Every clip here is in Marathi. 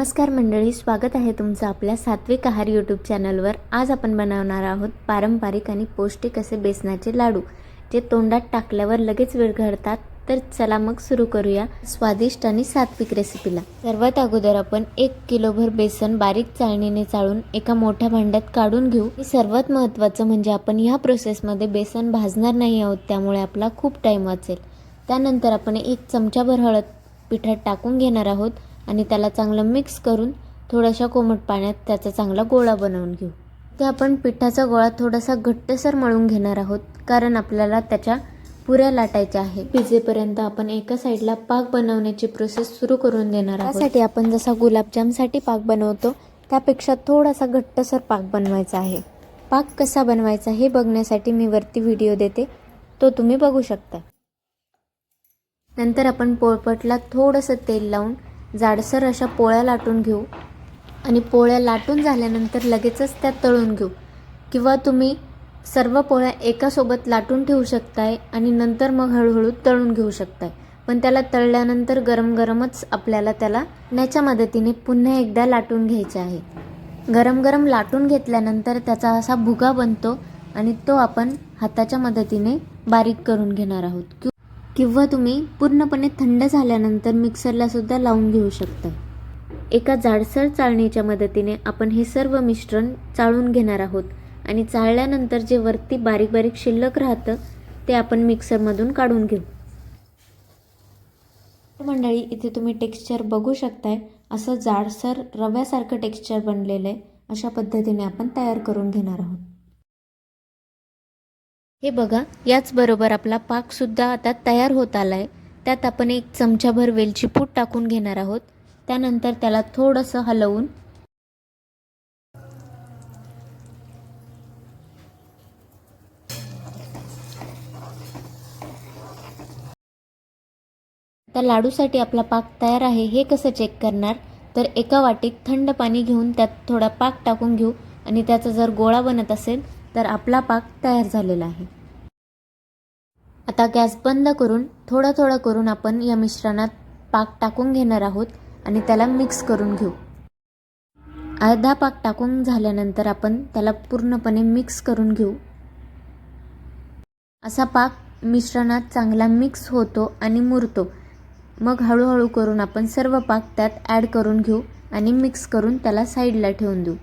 नमस्कार मंडळी स्वागत आहे तुमचं आपल्या सात्विक आहार यूट्यूब चॅनलवर आज आपण बनवणार आहोत पारंपरिक आणि पौष्टिक असे बेसनाचे लाडू जे तोंडात टाकल्यावर लगेच विरघळतात तर चला मग सुरू करूया स्वादिष्ट आणि सात्विक रेसिपीला सर्वात अगोदर आपण एक किलोभर बेसन बारीक चाळणीने चाळून एका मोठ्या भांड्यात काढून घेऊ. सर्वात महत्त्वाचं म्हणजे आपण ह्या प्रोसेसमध्ये बेसन भाजणार नाही आहोत त्यामुळे आपला खूप टाईम वाचेल. त्यानंतर आपण एक चमचाभर हळद पिठात टाकून घेणार आहोत. आणि त्याला चांगलं मिक्स करून थोड्याशा कोमट पाण्यात त्याचा चांगला गोळा बनवून घेऊ. ते आपण पिठाचा गोळा थोडासा घट्टसर मळून घेणार आहोत कारण आपल्याला त्याच्या पुऱ्या लाटायच्या आहे पिझेपर्यंत आपण एका साईडला पाक बनवण्याची प्रोसेस सुरू करून देणार आहोत. त्यासाठी आपण जसा गुलाबजामसाठी पाक बनवतो त्यापेक्षा थोडासा घट्टसर पाक बनवायचा आहे. पाक कसा बनवायचा हे बघण्यासाठी मी वरती व्हिडिओ देते. तो तुम्ही बघू शकता. नंतर आपण पोळपटला थोडंसं तेल लावून जाडसर अशा पोळ्या लाटून घेऊ. आणि पोळ्या लाटून झाल्यानंतर लगेचच त्या तळून घेऊ. किंवा तुम्ही सर्व पोळ्या एकासोबत लाटून ठेवू शकताय आणि नंतर मग हळूहळू तळून घेऊ शकताय. पण त्याला तळल्यानंतर गरम गरमच आपल्याला त्याला ण्याच्या मदतीने पुन्हा एकदा लाटून घ्यायचे आहे. गरम गरम लाटून घेतल्यानंतर त्याचा असा भुगा बनतो आणि तो आपण हाताच्या मदतीने बारीक करून घेणार आहोत. किंवा तुम्ही पूर्णपणे थंड झाल्यानंतर मिक्सरलासुद्धा लावून घेऊ शकता एका जाडसर चाळणीच्या मदतीने आपण हे सर्व मिश्रण चाळून घेणार आहोत आणि चाळल्यानंतर जे वरती बारीक बारीक शिल्लक राहतं ते आपण मिक्सरमधून काढून घेऊ. मंडळी इथे तुम्ही टेक्स्चर बघू शकताय असं जाडसर रव्यासारखं टेक्स्चर बनलेलं आहे. अशा पद्धतीने आपण तयार करून घेणार आहोत. हे बघा याचबरोबर आपला पाकसुद्धा आता तयार होत आला आहे त्यात आपण एक चमचाभर वेलची पूड टाकून घेणार आहोत. त्यानंतर त्याला थोडंसं हलवून त्या लाडूसाठी आपला पाक तयार आहे हे कसं चेक करणार? तर एका वाटीत थंड पाणी घेऊन त्यात थोडा पाक टाकून घेऊ. आणि त्याचा जर गोळा बनत असेल तर आपला पाक तयार झालेला आहे. आता गॅस बंद करून थोडा थोडा करून आपण या मिश्रणात पाक टाकून घेणार आहोत आणि त्याला मिक्स करून घेऊ. अर्धा पाक टाकून झाल्यानंतर आपण त्याला पूर्णपणे मिक्स करून घेऊ. असा पाक मिश्रणात चांगला मिक्स होतो आणि मुरतो. मग हळूहळू करून आपण सर्व पाक त्यात ॲड करून घेऊ आणि मिक्स करून त्याला साईडला ठेवून देऊ.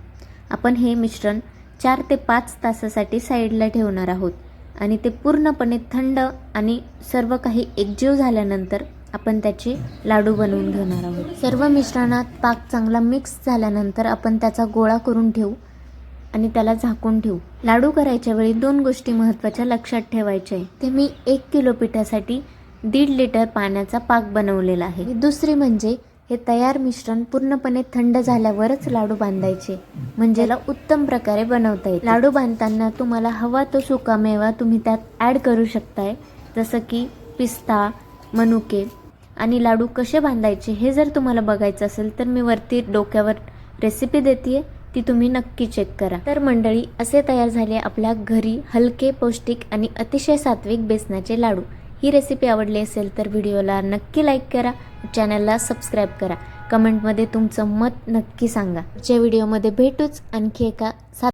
आपण हे मिश्रण चार ते पाच तासासाठी साईडला ठेवणार आहोत. आणि ते पूर्णपणे थंड आणि सर्व काही एकजीव झाल्यानंतर आपण त्याचे लाडू बनवून घेणार आहोत. सर्व मिश्रणात पाक चांगला मिक्स झाल्यानंतर आपण त्याचा गोळा करून ठेवू आणि त्याला झाकून ठेवू. लाडू करायच्या वेळी दोन गोष्टी महत्त्वाच्या लक्षात ठेवायच्या आहे ते मी एक किलो पिठासाठी दीड लिटर पाण्याचा पाक बनवलेला आहे. दुसरी म्हणजे हे तयार मिश्रण पूर्णपणे थंड झाल्यावरच लाडू बांधायचे. म्हणजे उत्तम प्रकारे बनवता येईल लाडू बांधताना तुम्हाला हवा तो सुकामेवा तुम्ही त्यात ॲड करू शकताय. जसं की पिस्ता मनुके आणि लाडू कसे बांधायचे हे जर तुम्हाला बघायचं असेल तर मी वरती डोक्यावर रेसिपी देते ती तुम्ही नक्की चेक करा. तर मंडळी असे तयार झाले आपल्या घरी हलके पौष्टिक आणि अतिशय सात्विक बेसनाचे लाडू. ही रेसिपी आवडली असेल तर व्हिडिओला नक्की लाईक करा. चॅनलला सबस्क्राईब करा. कमेंटमध्ये तुमचं मत नक्की सांगा. पुढच्या व्हिडिओमध्ये भेटूच आणखी एका सात